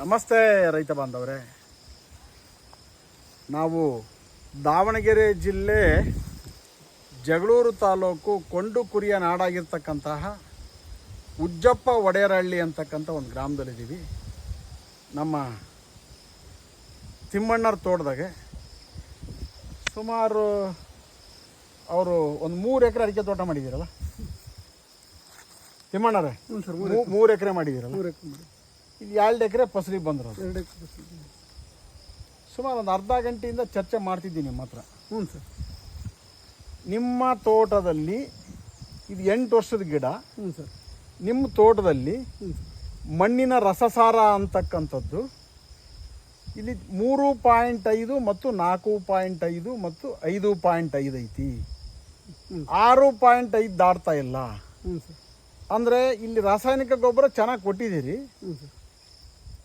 ನಮಸ್ತೆ ರೈತ ಬಾಂಧವರೇ. ನಾವು ದಾವಣಗೆರೆ ಜಿಲ್ಲೆ ಜಗಳೂರು ತಾಲೂಕು ಕೊಂಡು ಕುರಿಯ ನಾಡಾಗಿರ್ತಕ್ಕಂತಹ ಉಜ್ಜಪ್ಪ ಒಡೆಯರಹಳ್ಳಿ ಅಂತಕ್ಕಂಥ ಒಂದು ಗ್ರಾಮದಲ್ಲಿದ್ದೀವಿ ನಮ್ಮ ತಿಮ್ಮಣ್ಣರ ತೋಟದಾಗೆ ಸುಮಾರು ಅವರು ಒಂದು ಮೂರು ಎಕರೆ ಅಡಿಕೆ ತೋಟ ಮಾಡಿದ್ದೀರಲ್ಲ? ತಿಮ್ಮಣ್ಣರೇ ಮೂರು ಎಕರೆ. ಮಾಡಿದ್ದೀರಲ್ಲ? ಇಲ್ಲಿ ಎರಡು ಎಕರೆ ಫಸಲಿಗೆ ಬಂದರು ಎರಡು ಎಕರೆ ಸುಮಾರು ಒಂದು ಅರ್ಧ ಗಂಟೆಯಿಂದ ಚರ್ಚೆ ಮಾಡ್ತಿದ್ದೀನಿ ನಿಮ್ಮ ಹತ್ರ. ಹ್ಞೂ ಸರ್. ನಿಮ್ಮ ತೋಟದಲ್ಲಿ ಇದು ಎಂಟು ವರ್ಷದ ಗಿಡ. ಹ್ಞೂ ಸರ್. ನಿಮ್ಮ ತೋಟದಲ್ಲಿ ಮಣ್ಣಿನ ರಸಸಾರ ಅಂತಕ್ಕಂಥದ್ದು. ಇಲ್ಲಿ ಮೂರು ಪಾಯಿಂಟ್ ಐದು ಮತ್ತು ನಾಲ್ಕು ಪಾಯಿಂಟ್ ಐದು ಮತ್ತು ಐದು ಪಾಯಿಂಟ್ ಐದು ಐತಿ. ಆರು ಪಾಯಿಂಟ್ ಐದು ದಾಟ್ತಾ ಇಲ್ಲ. ಹ್ಞೂ ಸರ್. ಅಂದರೆ ಇಲ್ಲಿ ರಾಸಾಯನಿಕ ಗೊಬ್ಬರ ಚೆನ್ನಾಗಿ ಕೊಟ್ಟಿದ್ದೀರಿ. ಹ್ಞೂ ಸರ್.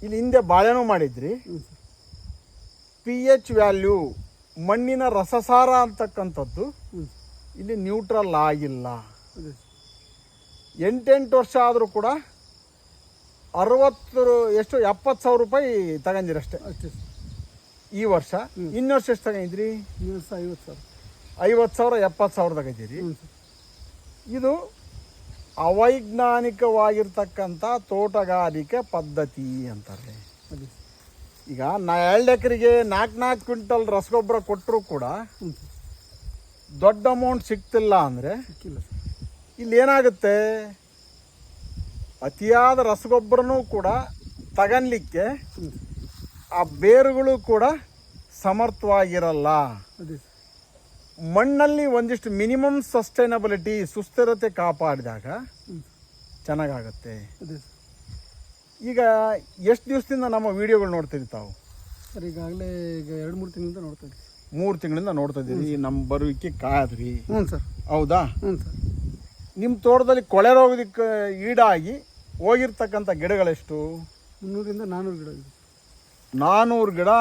ಇಲ್ಲಿ ಹಿಂದೆ ಬಾಳೆನೂ ಮಾಡಿದ್ರಿ. ಪಿ ಎಚ್ ವ್ಯಾಲ್ಯೂ ಮಣ್ಣಿನ ರಸಸಾರ ಅಂತಕ್ಕಂಥದ್ದು. ಇಲ್ಲಿ ನ್ಯೂಟ್ರಲ್ ಆಗಿಲ್ಲ. ಎಂಟೆಂಟು ವರ್ಷ ಆದರೂ ಕೂಡ ಅರವತ್ತು ಎಷ್ಟು ಎಪ್ಪತ್ತು ಸಾವಿರ ರೂಪಾಯಿ ತಗೊಂಡಿರಷ್ಟೇ ಅಷ್ಟೇ. ಈ ವರ್ಷ. ಇನ್ನು ವರ್ಷ ಎಷ್ಟು ತಗೊಂಡಿದ್ರಿ? ಐವತ್ತು ಸಾವಿರ. ಐವತ್ತು ಸಾವಿರ ಎಪ್ಪತ್ತು ಸಾವಿರ ತಗೊಂಡಿರಿ ಇದು ಅವೈಜ್ಞಾನಿಕವಾಗಿರ್ತಕ್ಕಂಥ ತೋಟಗಾರಿಕೆ ಪದ್ಧತಿ ಅಂತಾರೆ. ಈಗ ನಾ ಎರಡು ಎಕರೆಗೆ ನಾಲ್ಕು ನಾಲ್ಕು ಕ್ವಿಂಟಲ್ ರಸಗೊಬ್ಬರ ಕೊಟ್ಟರು ಕೂಡ ದೊಡ್ಡ ಅಮೌಂಟ್ ಸಿಗ್ತಿಲ್ಲ ಅಂದರೆ ಇಲ್ಲಿ ಏನಾಗುತ್ತೆ? ಅತಿಯಾದ ರಸಗೊಬ್ಬರನೂ ಕೂಡ ತಗನ್ಲಿಕ್ಕೆ ಆ ಬೇರುಗಳು ಕೂಡ ಸಮರ್ಥವಾಗಿರಲ್ಲ. ಮಣ್ಣಲ್ಲಿ ಒಂದಿಷ್ಟು ಮಿನಿಮಮ್ ಸಸ್ಟೈನಬಿಲಿಟಿ ಸುಸ್ಥಿರತೆ ಕಾಪಾಡಿದಾಗ ಚೆನ್ನಾಗಾಗತ್ತೆ. ಈಗ ಎಷ್ಟು ದಿವಸದಿಂದ ನಮ್ಮ ವಿಡಿಯೋಗಳು ನೋಡ್ತೀರಿ ತಾವು? ಸರ್ ಈಗಾಗಲೇ ಈಗ ಎರಡು ಮೂರು ತಿಂಗಳಿಂದ ನೋಡ್ತಾ ಇದ್ದೀವಿ. ಮೂರು ತಿಂಗಳಿಂದ ನೋಡ್ತಾ ಇದ್ದೀವಿ ನಮ್ಮ ಬರುವಿಕೆ ಕಾದ್ರಿ. ಹ್ಞೂ ಸರ್. ಹೌದಾ? ಹ್ಞೂ ಸರ್. ನಿಮ್ಮ ತೋಟದಲ್ಲಿ ಕೊಳೆ ರೋಗದಕ್ಕೆ ಈಡಾಗಿ ಹೋಗಿರ್ತಕ್ಕಂಥ ಗಿಡಗಳೆಷ್ಟು? ಮುನ್ನೂರಿಂದ ನಾನ್ನೂರು ಗಿಡ ಇದೆ. ನಾನ್ನೂರು ಗಿಡ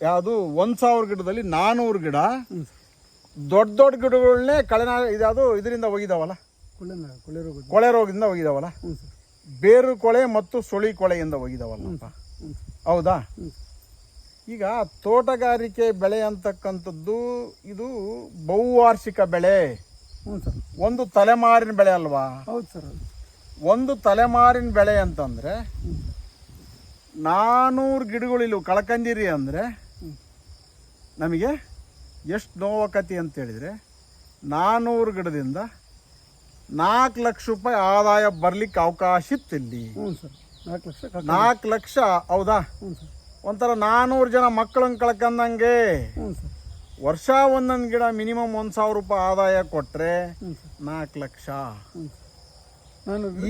ಯಾವುದು? ಒಂದು ಸಾವಿರ ಗಿಡದಲ್ಲಿ ನಾನ್ನೂರು ಗಿಡ. ದೊಡ್ಡ ದೊಡ್ಡ ಗಿಡಗಳನ್ನೇ ಕಳೆನ ಇದ್ಯಾವುದು ಇದರಿಂದ ರೋಗ ಕೊಳೆ ರೋಗದಿಂದ ಹೋಗಿದಾವಲ್ಲ ಬೇರು ಕೊಳೆ ಮತ್ತು ಸುಳಿ ಕೊಳೆಯಿಂದ ಹೋಗಿದಾವಲ್ಲ ಹೌದಾ? ಈಗ ತೋಟಗಾರಿಕೆ ಬೆಳೆ ಅಂತಕ್ಕಂಥದ್ದು ಇದು ಬಹುವಾರ್ಷಿಕ ಬೆಳೆ. ಒಂದು ತಲೆಮಾರಿನ ಬೆಳೆ ಅಲ್ವಾ? ಹೌದು ಸರ್ ಒಂದು ತಲೆಮಾರಿನ ಬೆಳೆ ಅಂತಂದರೆ ನಾನೂರು ನಾನ್ನೂರು ಗಿಡಗಳು ಇಲ್ಲಿ ಕಳ್ಕಂದಿರಿ ಅಂದರೆ ನಮಗೆ ಎಷ್ಟು ನೋವಕತಿ ಅಂತೇಳಿದರೆ ನಾನ್ನೂರು ಗಿಡದಿಂದ ನಾಲ್ಕು ಲಕ್ಷ ರೂಪಾಯಿ ಆದಾಯ ಬರ್ಲಿಕ್ಕೆ ಅವಕಾಶ ಇತ್ತು ಇಲ್ಲಿ ಹ್ಞೂ ಸರ್ ನಾಲ್ಕು ಲಕ್ಷ ಕಟ್ಟ. ನಾಲ್ಕು ಲಕ್ಷ ಹೌದಾ? ಹ್ಞೂ ಸರ್. ಒಂಥರ ನಾನ್ನೂರು ಜನ ಮಕ್ಕಳನ್ನ ಕಳ್ಕಂದಂಗೆ. ಹ್ಞೂ ಸರ್. ವರ್ಷ ಒಂದೊಂದು ಗಿಡ ಮಿನಿಮಮ್ ಒಂದು ಸಾವಿರ ರೂಪಾಯಿ ಆದಾಯ ಕೊಟ್ಟರೆ ಹ್ಞೂ ಸರ್. ನಾಲ್ಕು ಲಕ್ಷ. ಹ್ಞೂ ಸರ್. ನಾನು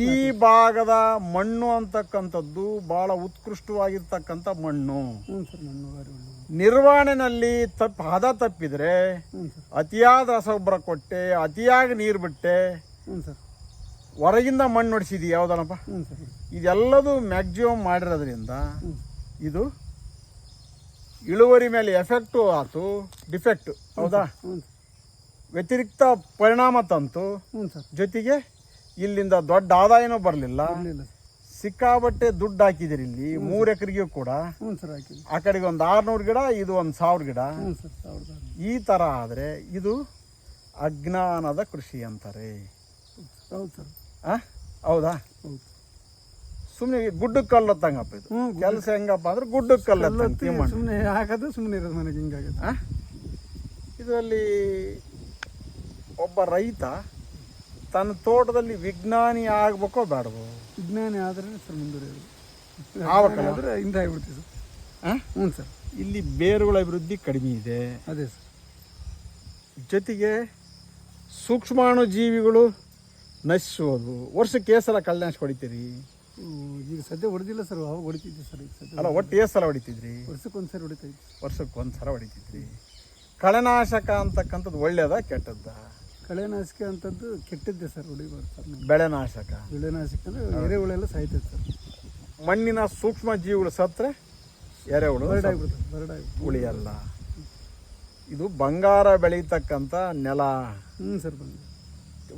ಈ ಭಾಗದ ಮಣ್ಣು ಅಂತಕ್ಕಂಥದ್ದು ಬಹಳ ಉತ್ಕೃಷ್ಟವಾಗಿರ್ತಕ್ಕಂಥ ಮಣ್ಣು. ನಿರ್ವಹಣೆನಲ್ಲಿ ತಪ್ಪು ಹದ ತಪ್ಪಿದ್ರೆ ಅತಿಯಾದ ರಸಗೊಬ್ಬರ ಕೊಟ್ಟೆ ಅತಿಯಾಗಿ ನೀರು ಬಿಟ್ಟೆ ಹೊರಗಿಂದ ಮಣ್ಣು ಹೊಡಿಸಿದಿ ಯಾವುದನಪ್ಪ? ಇದೆಲ್ಲದು ಮ್ಯಾಕ್ಸಿಮಮ್ ಮಾಡಿರೋದ್ರಿಂದ ಇದು ಇಳುವರಿ ಮೇಲೆ ಎಫೆಕ್ಟು ಆಯ್ತು ಡಿಫೆಕ್ಟು ಹೌದಾ? ವ್ಯತಿರಿಕ್ತ ಪರಿಣಾಮ ತಂತು ಜೊತೆಗೆ ಇಲ್ಲಿಂದ ದೊಡ್ಡ ಆದಾಯನೂ ಬರಲಿಲ್ಲ. ಸಿಕ್ಕಾಬಟ್ಟೆ ದುಡ್ಡು ಹಾಕಿದಿರಿ ಇಲ್ಲಿ. ಮೂರು ಎಕರೆಗೂ ಕೂಡ. ಹ್ಞೂ ಸರ್ ಹಾಕಿದ್ವಿ ಆ ಕಡೆಗೆ ಒಂದು ಆರುನೂರು ಗಿಡ ಇದು ಒಂದು ಸಾವಿರ ಗಿಡ. ಹ್ಞೂ ಸರ್ ಸಾವಿರದ ಆರುನೂರು. ಈ ಥರ ಆದರೆ ಇದು ಅಜ್ಞಾನದ ಕೃಷಿ ಅಂತಾರೆ. ಹೌದು ಸರ್. ಆ? ಹೌದಾ? ಹೌದು. ಸುಮ್ಮನೆ ಗುಡ್ಡಕ್ಕೆ ಕಲ್ಲು ಹೊತ್ತಂಗಪ್ಪ ಇದು ಹ್ಞೂ ಕೆಲಸ ಹೆಂಗಪ್ಪ ಅಂದ್ರೆ ಗುಡ್ಡಕ್ಕೆ ಕಲ್ಲು ಸುಮ್ಮನೆ ಹಾಕೋದು ಸುಮ್ಮನೆ ಇರೋದು ಮನೆಗೆ ಹಿಂಗಾಗುತ್ತೆ. ಆ? ಇದರಲ್ಲಿ ಒಬ್ಬ ರೈತ ತನ್ನ ತೋಟದಲ್ಲಿ ವಿಜ್ಞಾನಿ ಆಗ್ಬೇಕೋ ಬೇಡವೋ? ವಿಜ್ಞಾನಿ ಆದರೆ ಸರ್ ಮುಂದುವರಿಯೋದು. ಆವಕ್ಕಲ್ಲ? ಆದರೆ ಹಿಂದೆ ಆಗಿಬಿಡ್ತೀವಿ ಸರ್. ಆ? ಹ್ಞೂ ಸರ್. ಇಲ್ಲಿ ಬೇರುಗಳ ಅಭಿವೃದ್ಧಿ ಕಡಿಮೆ ಇದೆ. ಅದೇ ಸರ್. ಜೊತೆಗೆ ಸೂಕ್ಷ್ಮಾಣು ಜೀವಿಗಳು ನಶಿಸೋದು. ವರ್ಷಕ್ಕೆ ಎಷ್ಟು ಸಲ ಕಳ್ಳನಾಶ ಹೊಡಿತೀರಿ? ಈಗ ಸದ್ಯ ಹೊಡೆದಿಲ್ಲ ಸರ್ ಅವಾಗ ಹೊಡಿತಿದ್ದೆ ಸರ್ ಈಗ ಸದ್ಯ. ಅಲ್ಲ ಒಟ್ಟು ಎಷ್ಟು ಸಲ ಹೊಡಿತಿದ್ರಿ? ವರ್ಷಕ್ಕೆ ಒಂದು ಸರಿ. ಹೊಡಿತಾ ವರ್ಷಕ್ಕೊಂದು ಸಲ ಹೊಡಿತಿದ್ರಿ. ಕಳೆನಾಶಕ ಅಂತಕ್ಕಂಥದ್ದು ಒಳ್ಳೇದ ಕೆಟ್ಟದ್ದ? ಕಳೆನಾಶಕ ಅಂತದ್ದು ಕೆಟ್ಟದ್ದೆ ಸರ್ ಹೊಡಿಬಾರ್ದು ಸರ್ ನಾವು ಬೆಳೆನಾಶಕ ಬೆಳೆನಾಶಕ ಅಂದರೆ ಎರೆಹುಳೆಲ್ಲ ಸಾಯ್ತೈತೆ ಸರ್. ಮಣ್ಣಿನ ಸೂಕ್ಷ್ಮ ಜೀವಿಗಳು ಸತ್ರೆ ಎರೆಹುಳು ಬರಡ್ ಆಗಿಬಿಡ್ತದೆ ಬರಡ್ ಆಗಿಬಿಡ್ತದೆ. ಉಳಿಯಲ್ಲ. ಇದು ಬಂಗಾರ ಬೆಳೀತಕ್ಕಂಥ ನೆಲ. ಹ್ಞೂ ಸರ್ ಬಂದು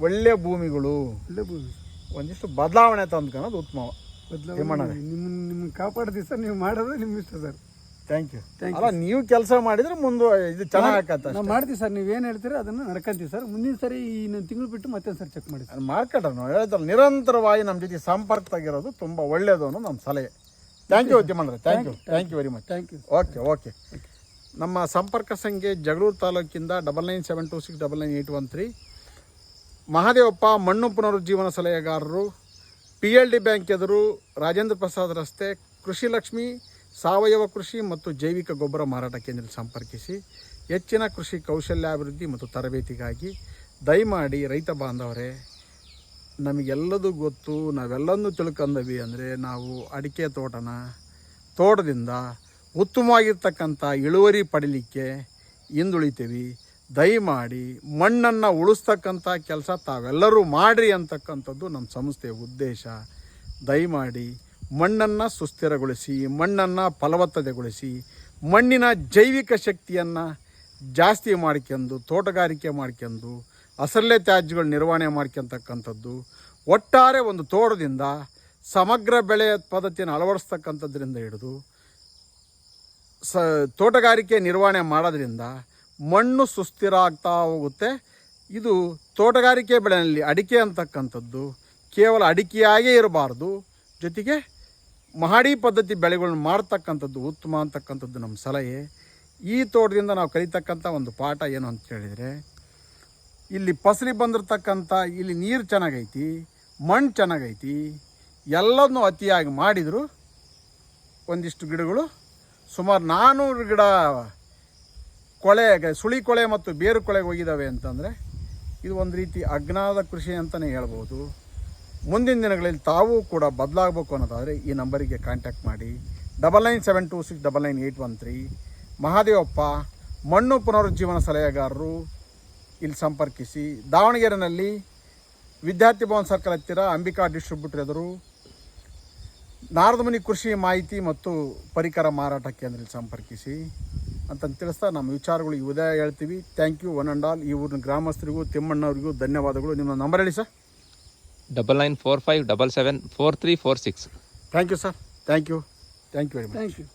ಒಳ್ಳೆ ಭೂಮಿಗಳು. ಒಳ್ಳೆ ಭೂಮಿ ಒಂದಿಷ್ಟು ಬದಲಾವಣೆ ತಂದ್ಕೊಳ್ಳೋದು ಉತ್ತಮ ಬದಲಾವಣೆ. ನಿಮ್ಮ ನಿಮ್ಮ ನಮ್ಗೆ ಕಾಪಾಡ್ತೀವಿ ಸರ್ ನೀವು ಮಾಡೋದು ನಿಮ್ಮ ಇಷ್ಟ ಸರ್. ಥ್ಯಾಂಕ್ ಯು ಅಲ್ಲ ನೀವು ಕೆಲಸ ಮಾಡಿದ್ರೆ ಮುಂದೆ ಇದು ಚೆನ್ನಾಗಿ ಆಕತ್ತ ನಾವು ಮಾಡ್ತೀವಿ ಸರ್ ನೀವು ಏನು ಹೇಳ್ತೀರಿ ಅದನ್ನು ನಡ್ಕೊಂತೀವಿ ಸರ್. ಮುಂದಿನ ಸರಿ ಇನ್ನೊಂದು ತಿಂಗಳು ಬಿಟ್ಟು ಮತ್ತೆ ಸರ್ ಚೆಕ್ ಮಾಡಿ ಸರ್ ಮಾರ್ಕೆಟ್ ನಾವು ಹೇಳ್ತಾರೆ ನಿರಂತರವಾಗಿ ನಮ್ಮ ಜೊತೆ ಸಂಪರ್ಕದಾಗಿರೋದು ತುಂಬ ಒಳ್ಳೆಯದು ಅನ್ನೋ ನಮ್ಮ ಸಲಹೆ. Thank you ಉದ್ಯಮಣ್ಣ thank you thank you very much thank you okay okay ನಮ್ಮ ಸಂಪರ್ಕ ಸಂಖ್ಯೆ Jagalur ತಾಲೂಕಿಂದ double nine seven two six double nine eight one three Mahadevappa ಮಣ್ಣು ಪುನರುಜ್ಜೀವನ ಸಲಹೆಗಾರರು ಪಿ ಎಲ್ ಡಿ ಬ್ಯಾಂಕ್ ಎದುರು ರಾಜೇಂದ್ರ ಪ್ರಸಾದ್ ರಸ್ತೆ ಕೃಷಿ ಲಕ್ಷ್ಮಿ ಸಾವಯವ ಕೃಷಿ ಮತ್ತು ಜೈವಿಕ ಗೊಬ್ಬರ ಮಾರಾಟ ಕೇಂದ್ರ ಸಂಪರ್ಕಿಸಿ ಹೆಚ್ಚಿನ ಕೃಷಿ ಕೌಶಲ್ಯಾಭಿವೃದ್ಧಿ ಮತ್ತು ತರಬೇತಿಗಾಗಿ ದಯಮಾಡಿ ರೈತ ಬಾಂಧವರೇ, ನಮಗೆಲ್ಲದೂ ಗೊತ್ತು ನಾವೆಲ್ಲನೂ ತಿಳ್ಕೊಂಡವಿ ಅಂದರೆ ನಾವು ಅಡಿಕೆ ತೋಟನ ತೋಟದಿಂದ ಉತ್ತಮವಾಗಿರ್ತಕ್ಕಂಥ ಇಳುವರಿ ಪಡೀಲಿಕ್ಕೆ ಹಿಂದುಳಿತೀವಿ. ದಯಮಾಡಿ ಮಣ್ಣನ್ನು ಉಳಿಸ್ತಕ್ಕಂಥ ಕೆಲಸ ತಾವೆಲ್ಲರೂ ಮಾಡಿರಿ ಅಂತಕ್ಕಂಥದ್ದು ನಮ್ಮ ಸಂಸ್ಥೆಯ ಉದ್ದೇಶ. ದಯಮಾಡಿ ಮಣ್ಣನ್ನು ಸುಸ್ಥಿರಗೊಳಿಸಿ, ಮಣ್ಣನ್ನು ಫಲವತ್ತತೆಗೊಳಿಸಿ, ಮಣ್ಣಿನ ಜೈವಿಕ ಶಕ್ತಿಯನ್ನು ಜಾಸ್ತಿ ಮಾಡ್ಕೊಂಡು ತೋಟಗಾರಿಕೆ ಮಾಡ್ಕೊಂಡು ಅಸರಲೆ ತ್ಯಾಜ್ಯಗಳ ನಿರ್ವಹಣೆ ಮಾಡ್ಕೊತಕ್ಕಂಥದ್ದು, ಒಟ್ಟಾರೆ ಒಂದು ತೋಟದಿಂದ ಸಮಗ್ರ ಬೆಳೆ ಪದ್ಧತಿಯನ್ನು ಅಳವಡಿಸ್ತಕ್ಕಂಥದ್ರಿಂದ ಹಿಡಿದು ಸ, ತೋಟಗಾರಿಕೆ ನಿರ್ವಹಣೆ ಮಾಡೋದ್ರಿಂದ ಮಣ್ಣು ಸುಸ್ಥಿರ ಆಗ್ತಾ ಹೋಗುತ್ತೆ. ಇದು ತೋಟಗಾರಿಕೆ ಬೆಳೆಯಲ್ಲಿ ಅಡಿಕೆ ಅಂತಕ್ಕಂಥದ್ದು ಕೇವಲ ಅಡಿಕೆಯಾಗೇ ಇರಬಾರ್ದು. ಜೊತೆಗೆ ಮಹಡಿ ಪದ್ಧತಿ ಬೆಳೆಗಳನ್ನು ಮಾಡ್ತಕ್ಕಂಥದ್ದು ಉತ್ತಮ ಅಂತಕ್ಕಂಥದ್ದು ನಮ್ಮ ಸಲಹೆ. ಈ ತೋಟದಿಂದ ನಾವು ಕಲಿತಕ್ಕಂಥ ಒಂದು ಪಾಠ ಏನು ಅಂತ ಹೇಳಿದರೆ ಇಲ್ಲಿ ಫಸಲಿ ಬಂದಿರತಕ್ಕಂಥ, ಇಲ್ಲಿ ನೀರು ಚೆನ್ನಾಗೈತಿ, ಮಣ್ಣು ಚೆನ್ನಾಗೈತಿ, ಎಲ್ಲದನ್ನೂ ಅತಿಯಾಗಿ ಮಾಡಿದರೂ ಒಂದಿಷ್ಟು ಗಿಡಗಳು. ಸುಮಾರು ನಾನ್ನೂರು ಗಿಡ ಕೊಳೆ, ಸುಳಿ ಕೊಳೆ ಮತ್ತು ಬೇರು ಕೊಳೆಗೆ ಹೋಗಿದ್ದಾವೆ ಅಂತಂದರೆ, ಇದು ಒಂದು ರೀತಿ ಅಜ್ಞಾದ ಕೃಷಿ ಅಂತಲೇ ಹೇಳ್ಬೋದು. ಮುಂದಿನ ದಿನಗಳಲ್ಲಿ ತಾವು ಕೂಡ ಬದಲಾಗಬೇಕು ಅನ್ನೋದಾದರೆ ಈ ನಂಬರಿಗೆ ಕಾಂಟ್ಯಾಕ್ಟ್ ಮಾಡಿ. Double nine seven two six double nine eight one three Mahadevappa, ಮಣ್ಣು ಪುನರುಜ್ಜೀವನ ಸಲಹೆಗಾರರು ಇಲ್ಲಿ ಸಂಪರ್ಕಿಸಿ. ದಾವಣಗೆರೆನಲ್ಲಿ ವಿದ್ಯಾರ್ಥಿ ಭವನ್ ಸರ್ಕಲ್ ಹತ್ತಿರ ಅಂಬಿಕಾ ಡಿಸ್ಟ್ರಿಬ್ಯೂಟರ್ ಎದುರು ನಾರದಮುನಿ ಕೃಷಿ ಮಾಹಿತಿ ಮತ್ತು ಪರಿಕರ ಮಾರಾಟ ಕೇಂದ್ರದಲ್ಲಿ ಸಂಪರ್ಕಿಸಿ. ಅಂತಂದು ತಿಳಿಸ್ತಾ ನಮ್ಮ ವಿಚಾರಗಳು ಉದಯ ಹೇಳ್ತೀವಿ. Thank you one and all ಈ ಊರಿನ ಗ್ರಾಮಸ್ಥರಿಗೂ, ತಿಮ್ಮಣ್ಣವರಿಗೂ ಧನ್ಯವಾದಗಳು. ನಿಮ್ಮ ನಂಬರ್ ಹೇಳಿ sir. Double nine four five double seven four three four six thank you sir thank you thank you very much thank you